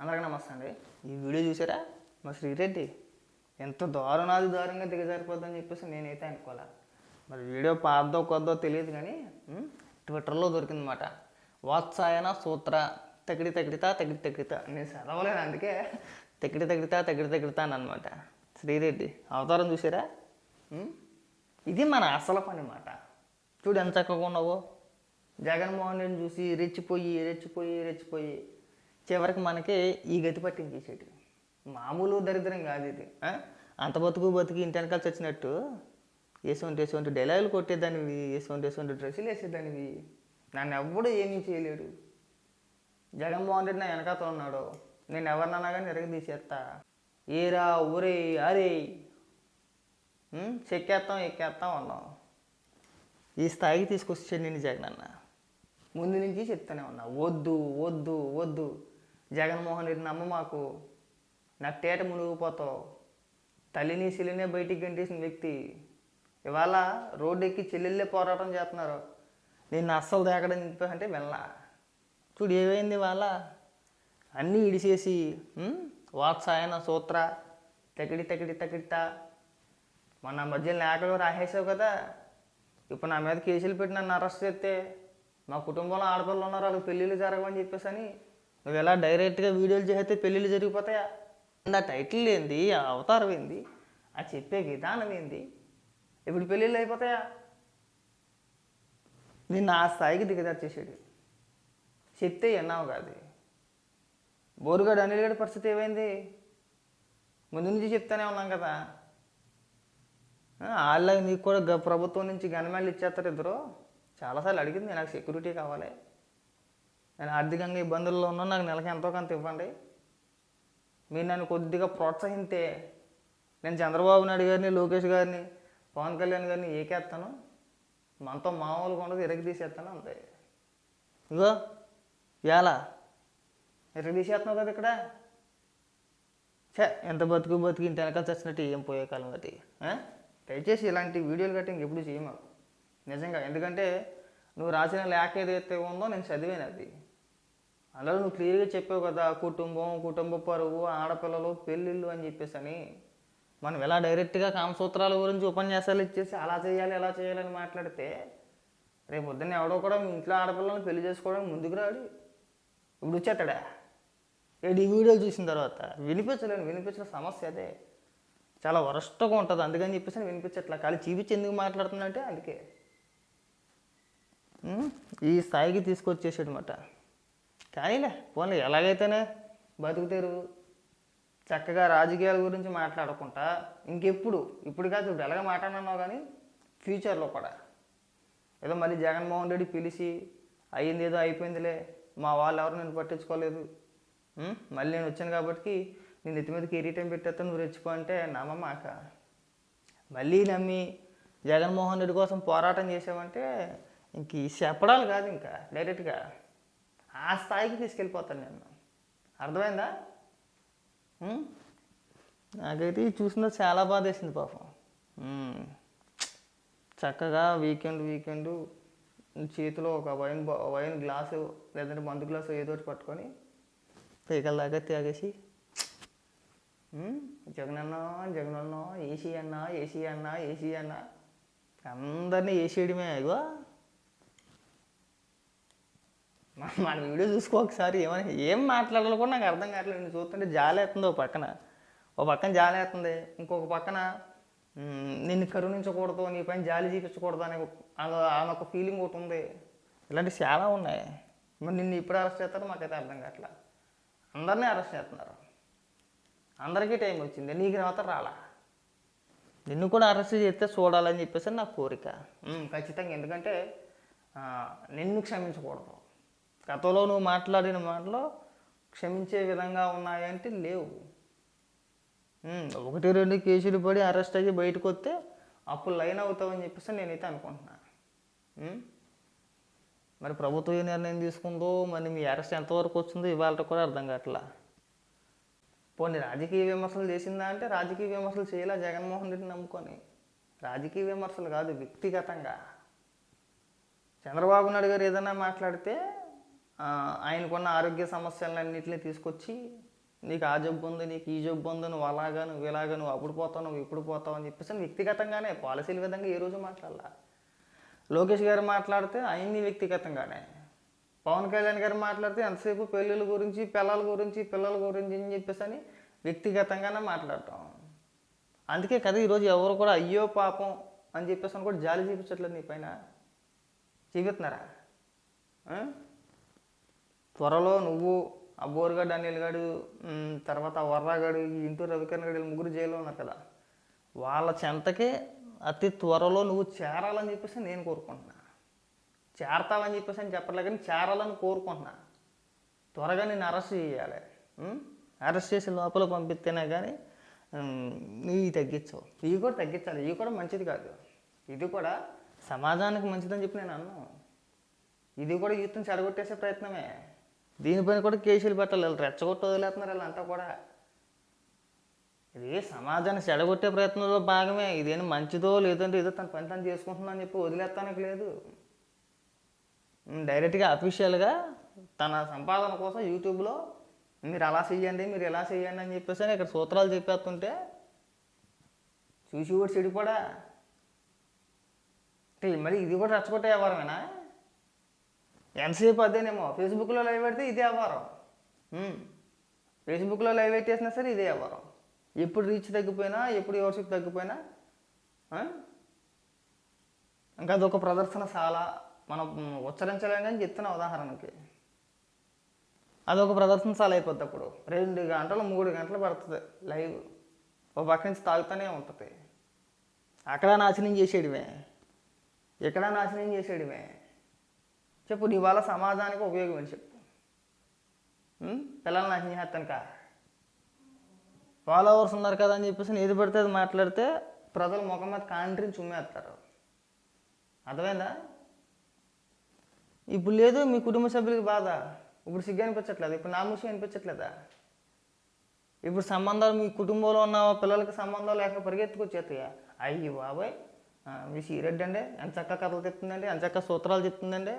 అందరికీ నమస్తే అండి. ఈ వీడియో చూసారా? మా శ్రీరెడ్డి ఎంత దారుణాది దారుణంగా దిగజారిపోద్దని చెప్పేసి నేనైతే అనుకోలే. మరి వీడియో పాదో కొద్దో తెలియదు కానీ ట్విట్టర్లో ట్విట్టర్లో దొరికిందన్నమాట. వాత్సాయన సూత్ర తగిడి తగిడితా తగిడి తగిడితా. నేను చదవలేదు అందుకే తగిడి తగిడితా తగిడి తగిడితా అనమాట శ్రీరెడ్డి అవతారం చూసారా? ఇది మన అసలు పని మాట చూడు ఎంత చక్కగా ఉన్నావో. జగన్మోహన్ రెడ్డిని చూసి రెచ్చిపోయి రెచ్చిపోయి రెచ్చిపోయి చివరికి మనకి ఈ గతి పట్టించేసేటి మామూలు దరిద్రం కాదు ఇది. అంత బతుకు బతుకు ఇంటి వెనకాల్సి వచ్చినట్టు వేసుకుంటే వేసుకుంటే డైలాగులు కొట్టేదానివి ఏసువంటి వేసుకుంటే డ్రెస్సులు వేసేదానివి నన్ను ఎవ్వడు ఏమీ చేయలేడు. జగన్మోహన్ రెడ్డి నా వెనకాత ఉన్నాడు. నేను ఎవరినన్నా కానీ ఎరగ తీసేస్తా. ఏరా ఊరే అరే. చెక్కేస్తాం ఎక్కేస్తాం అన్నాం. ఈ స్థాయికి తీసుకొచ్చాడు నేను జగన్ అన్న ముందు నుంచి చెప్తానే ఉన్నా. వద్దు వద్దు వద్దు. జగన్మోహన్ రెడ్డి నమ్మ మాకు నాకు తేట మునిగిపోతావు. తల్లిని సిలినే బయటికి గంటేసిన వ్యక్తి. ఇవాళ రోడ్డు ఎక్కి చెల్లెళ్ళే పోరాటం చేస్తున్నారు. నేను అస్సలు దేకడం అంటే వెళ్ళా చూడు ఏమైంది వాళ్ళ అన్నీ ఇడిచేసి వాత్సాయన సూత్ర తకిడి తకిడి తకిడితా మొన్న మధ్య లేఖలు రాసేసావు కదా? ఇప్పుడు నా మీద కేసులు పెట్టి నన్ను అరెస్ట్ చేస్తే మా కుటుంబంలో ఆడపిల్లలు ఉన్నారు వాళ్ళకి పెళ్ళిళ్ళు జరగవని చెప్పేసి అని నువ్వు ఎలా డైరెక్ట్గా వీడియోలు చేస్తే పెళ్ళిళ్ళు జరిగిపోతాయా? ఆ టైటిల్ ఏంది? ఆ అవతారం ఏంది? ఆ చెప్పే విధానం ఏంది? ఇప్పుడు పెళ్ళిళ్ళు అయిపోతాయా? నిన్ను ఆ స్థాయికి దిగదారు చేసాడు చెప్తే ఎన్నావు కాదు. బోరుగాడు అనిల్గడి పరిస్థితి ఏమైంది? ముందు నుంచి చెప్తానే ఉన్నాం కదా. వాళ్ళకి నీకు కూడా గ- ప్రభుత్వం నుంచి గన్మెన్లు ఇచ్చేస్తారు ఇద్దరు. చాలాసార్లు అడిగింది నాకు సెక్యూరిటీ కావాలి. నేను ఆర్థికంగా ఇబ్బందుల్లో ఉన్నా నాకు నెలకి ఎంతో కొంత ఇవ్వండి. మీరు నన్ను కొద్దిగా ప్రోత్సహిస్తే నేను చంద్రబాబు నాయుడు గారిని లోకేష్ గారిని పవన్ కళ్యాణ్ గారిని ఏకేస్తాను మనతో మామూలుగా ఉండదు ఇరగ తీసేస్తాను అంతే. ఇగో ఎలా ఇరగ తీసేస్తున్నావు కదా ఇక్కడ? చే ఎంత బతుకు బతుకు ఇంత వెనకాల చచ్చినట్టు ఏం పోయే కాలం అది? దయచేసి ఇలాంటి వీడియోలు గట్టి ఇంకెప్పుడు చేయము నిజంగా ఎందుకంటే నువ్వు రాసిన లేఖ ఏదైతే ఉందో నేను చదివాను అది. అందులో నువ్వు క్లియర్గా చెప్పావు కదా కుటుంబం కుటుంబ పరువు ఆడపిల్లలు పెళ్ళిళ్ళు అని చెప్పేసి అని మనం ఎలా డైరెక్ట్గా కామసూత్రాల గురించి ఉపన్యాసాలు ఇచ్చేసి అలా చేయాలి ఎలా చేయాలని మాట్లాడితే రేపు పొద్దున్న ఎవడో కూడా మీ ఇంట్లో ఆడపిల్లల్ని పెళ్ళి చేసుకోవడానికి ముందుకు రాడు. ఇప్పుడు వచ్చేటాడా ఏడు ఈ వీడియోలు చూసిన తర్వాత వినిపించలేను వినిపించిన సమస్య అదే. చాలా వరస్ట్గా ఉంటుంది అందుకని చెప్పేసి నేను వినిపించట్లా. ఖాళీ చూపించి ఎందుకు మాట్లాడుతుందంటే అందుకే. ఈ స్థాయికి తీసుకొచ్చేసాడనమాట కానీలే పోనీ ఎలాగైతేనే బతుకుతారు చక్కగా రాజకీయాల గురించి మాట్లాడకుండా ఇంకెప్పుడు ఇప్పుడు కాదు ఇప్పుడు ఎలాగ మాట్లాడినావు కానీ ఫ్యూచర్లో కూడా. ఏదో మళ్ళీ జగన్మోహన్ రెడ్డి పిలిచి అయ్యింది ఏదో అయిపోయిందిలే మా వాళ్ళు ఎవరు నేను పట్టించుకోలేదు. మళ్ళీ నేను వచ్చాను కాబట్టి నేను ఎత్తి మీద కిరీటం పెట్టేస్తాను నువ్వు రెచ్చిపో అంటే నమ్మమాక మళ్ళీ నమ్మి జగన్మోహన్ రెడ్డి కోసం పోరాటం చేసావంటే ఇంక ఈ చెప్పడాలు కాదు ఇంకా డైరెక్ట్గా ఆ స్థాయికి తీసుకెళ్ళిపోతాను నేను. అర్థమైందా? నాకైతే చూసినా చాలా బాధ వేసింది పాపం చక్కగా వీకెండ్ వీకెండ్ చేతిలో ఒక వైన్ వైన్ గ్లాసు లేదంటే మందు గ్లాసు ఏదో ఒకటి పట్టుకొని పీకల దాకా తాగేసి జగనన్నా జగనన్నా ఏసీ అన్నా ఏసీ అన్నా ఏసీ అన్నా అందరినీ ఏసీయడమే ఇగో మన వీడియో చూసుకో ఒకసారి ఏమని? ఏం మాట్లాడాలో కూడా నాకు అర్థం కావట్లేదు. నేను చూస్తుంటే జాలేస్తుంది ఒక పక్కన. ఒక పక్కన జాలేస్తుంది ఇంకొక పక్కన నిన్ను కరుణించకూడదు నీ పైన జాలి చూపించకూడదు అనే ఒక- అలా ఒక ఫీలింగ్ ఒకటి ఉంది. ఇలాంటివి చాలా ఉన్నాయి. మరి నిన్ను ఇప్పుడు అరెస్ట్ చేస్తారో మాకైతే అర్థం కావట్లా. అందరినీ అరెస్ట్ చేస్తున్నారు. అందరికీ టైం వచ్చింది. నీకు మాత్రం రాలా. నిన్ను కూడా అరెస్ట్ చేస్తే చూడాలని చెప్పేసి నా కోరిక. ఖచ్చితంగా. ఎందుకంటే నిన్ను క్షమించకూడదు. గతంలో నువ్వు మాట్లాడిన మాటలు క్షమించే విధంగా ఉన్నాయంటే లేవు. ఒకటి రెండు కేసులు పడి అరెస్ట్ అయ్యి బయటకు వస్తే అప్పుడు లైన్ అవుతావని చెప్పేసి నేనైతే అనుకుంటున్నాను మరి ప్రభుత్వం ఏ నిర్ణయం తీసుకుందో మరి మీ అరెస్ట్ ఎంతవరకు వచ్చిందో ఇవాళ కూడా అర్థం కావట్లా? పోనీ రాజకీయ విమర్శలు చేసిందా అంటే రాజకీయ విమర్శలు చేయాలా జగన్మోహన్ రెడ్డిని నమ్ముకొని. రాజకీయ విమర్శలు కాదు వ్యక్తిగతంగా. చంద్రబాబు నాయుడు గారు ఏదైనా మాట్లాడితే ఆయనకున్న ఆరోగ్య సమస్యలన్నింటినీ తీసుకొచ్చి నీకు ఆ జబ్బు ఉంది నీకు ఈ జబ్బు ఉంది నువ్వు అలాగా నువ్వు ఇలాగా నువ్వు అప్పుడు పోతావు నువ్వు ఇప్పుడు పోతావు అని చెప్పేసి వ్యక్తిగతంగానే పాలసీల విధంగా ఏ రోజు మాట్లాడాల. లోకేష్ గారు మాట్లాడితే ఆయన్ని వ్యక్తిగతంగానే. పవన్ కళ్యాణ్ గారు మాట్లాడితే ఎంతసేపు పెళ్ళిళ్ళ గురించి పిల్లల గురించి పిల్లల గురించి అని చెప్పేసి అని వ్యక్తిగతంగానే మాట్లాడటం అందుకే కదా ఈరోజు ఎవరు కూడా అయ్యో పాపం అని చెప్పేసి అని కూడా జాలి చూపించట్లేదు నీ పైన. చూపిస్తున్నారా? త్వరలో నువ్వు ఆ బోరుగాడు అనిల్ గాడు తర్వాత ఆ వర్రాగాడు ఈ ఇంటూ రవికరణ్ గాడు ముగ్గురు జైల్లో ఉన్నారు కదా. వాళ్ళ చెంతకే అతి త్వరలో నువ్వు చేరాలని చెప్పేసి నేను కోరుకుంటున్నా. చేరతావని చెప్పేసి అని చెప్పట్లే కానీ చేరాలని కోరుకుంటున్నా. త్వరగా నేను అరెస్ట్ చేయాలి. అరెస్ట్ చేసి లోపల పంపిస్తేనే కానీ ఇవి తగ్గించవు. ఇవి కూడా తగ్గించాలి. ఇవి కూడా మంచిది కాదు. ఇది కూడా సమాజానికి మంచిదని చెప్పి నేను అన్నాను ఇది కూడా యూత్ని చెడగొట్టేసే ప్రయత్నమే. దీనిపైన కూడా కేసులు పెట్టాలి. వీళ్ళు రెచ్చగొట్టి వదిలేస్తున్నారు వీళ్ళంతా కూడా. ఇది సమాజాన్ని చెడగొట్టే ప్రయత్నంలో భాగమే. ఇదేం మంచిదో లేదంటే ఏదో తన పని తను చేసుకుంటుందని అని చెప్పి వదిలేస్తానికి లేదు. డైరెక్ట్గా అఫీషియల్గా తన సంపాదన కోసం యూట్యూబ్లో మీరు అలా చెయ్యండి మీరు ఎలా చెయ్యండి అని చెప్పేసి ఇక్కడ సూత్రాలు చెప్పేస్తుంటే చూసి కూడా చెడిపోడా? మరి ఇది కూడా రెచ్చగొట్టే వ్యవహారమేనా? ఎంతసేపు అదేనేమో? ఫేస్బుక్లో లైవ్ పెడితే ఇదే వ్యాపారం ఫేస్బుక్లో లైవ్ పెట్టేసినా సరే ఇదే వ్యాపారం ఎప్పుడు రీచ్ తగ్గిపోయినా ఎప్పుడు యువర్షిప్ తగ్గిపోయినా ఇంకా అదొక ప్రదర్శనశాల మనం ఉచ్చరించలేం కానీ చెప్తున్నా ఉదాహరణకి. అదొక ప్రదర్శనశాల అయిపోద్ది అప్పుడు రెండు గంటలు మూడు గంటలు పడుతుంది లైవ్ ఓ పక్క నుంచి తాగుతూనే ఉంటుంది. అక్కడ నాశనం చేసేయడమే. ఇక్కడ నాశనం చేసేయడమే. చెప్పు నీ వల్ల సమాజానికి ఉపయోగం అని చెప్పు. పిల్లల్ని నాశనం చేస్తాను కా. ఫాలోవర్స్ ఉన్నారు కదా అని చెప్పేసి ఏది పడితే అది మాట్లాడితే ప్రజలు ముఖం మీద కాంట్రీని చుమ్మేస్తారు. అర్థమైందా? ఇప్పుడు లేదు మీ కుటుంబ సభ్యులకి బాధ. ఇప్పుడు సిగ్గు అనిపించట్లేదు ఇప్పుడు నా ముసి అనిపించట్లేదా ఇప్పుడు సంబంధాలు మీ కుటుంబంలో ఉన్న పిల్లలకి సంబంధాలు లేక పరిగెత్తుకొచ్చేస్తాయా అయ్యి బాబాయ్. మీ సీరెడ్ అండి. ఎంత చక్కగా కథలు చెప్తుందండి ఎంత చక్కగా సూత్రాలు చెప్తుందండి.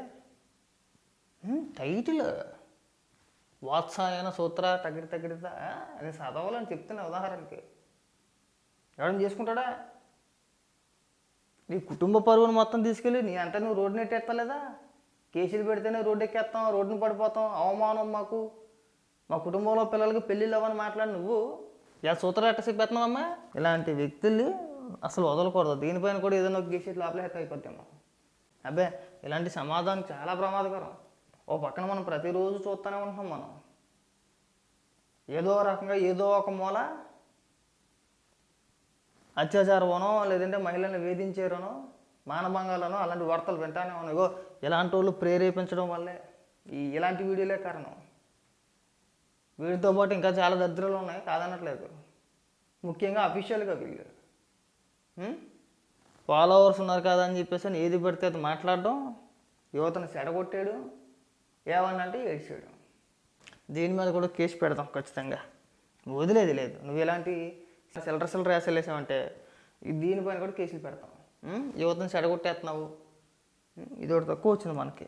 టైటిల్ వాత్సాయన సూత్ర తగిడి తగిడిత. అది చదవాలని చెప్తున్నా ఉదాహరణకి. ఎవరైనా చేసుకుంటాడా? నీ కుటుంబ పరువును మొత్తం తీసుకెళ్ళి నీ అంటే నువ్వు రోడ్డు నెట్టేస్తలేదా కేసులు పెడితేనే రోడ్డు ఎక్కేస్తాం రోడ్డును పడిపోతాం. అవమానం మాకు. మా కుటుంబంలో పిల్లలకి పెళ్ళిళ్ళు అవ్వని మాట్లాడి నువ్వు ఇలా సూత్రాలు ఎట్ట చెప్పేస్తున్నావమ్మా ఇలాంటి వ్యక్తుల్ని అసలు వదలకూడదు. దీనిపైన కూడా ఏదైనా ఒక గేసి లోపల హెక్ అయిపోతాము అబ్బే ఇలాంటి సమాధానం చాలా ప్రమాదకరం. ఓ పక్కన మనం ప్రతిరోజు చూస్తూనే ఉంటున్నాం మనం. ఏదో రకంగా ఏదో ఒక మూల అత్యాచారమనో లేదంటే మహిళల్ని వేధించారనో మానభంగాలనో అలాంటి వార్తలు వింటానే ఉన్నాయి ఇగో ఇలాంటి వాళ్ళు ప్రేరేపించడం వల్లే ఈ ఇలాంటి వీడియోలే కారణం. వీటితో పాటు ఇంకా చాలా దరిద్రాలు ఉన్నాయి కాదనట్లేదు. ముఖ్యంగా అఫీషియల్గా వీళ్ళు. ఫాలోవర్స్ ఉన్నారు కదా అని చెప్పేసి అని ఏది పడితే అది మాట్లాడడం యువతను సెడగొట్టాడు ఏమన్నా అంటే ఏడ్చాడు దీని మీద కూడా కేసు పెడతాం ఖచ్చితంగా. నువ్వు వదిలేది లేదు. నువ్వు ఇలాంటి సిల్లర సిల్లర వేసలు దీనిపైన కూడా కేసులు పెడతాం. యువతను చెడగొట్టేస్తున్నావు. ఇది ఒకటి తక్కువ వచ్చింది మనకి.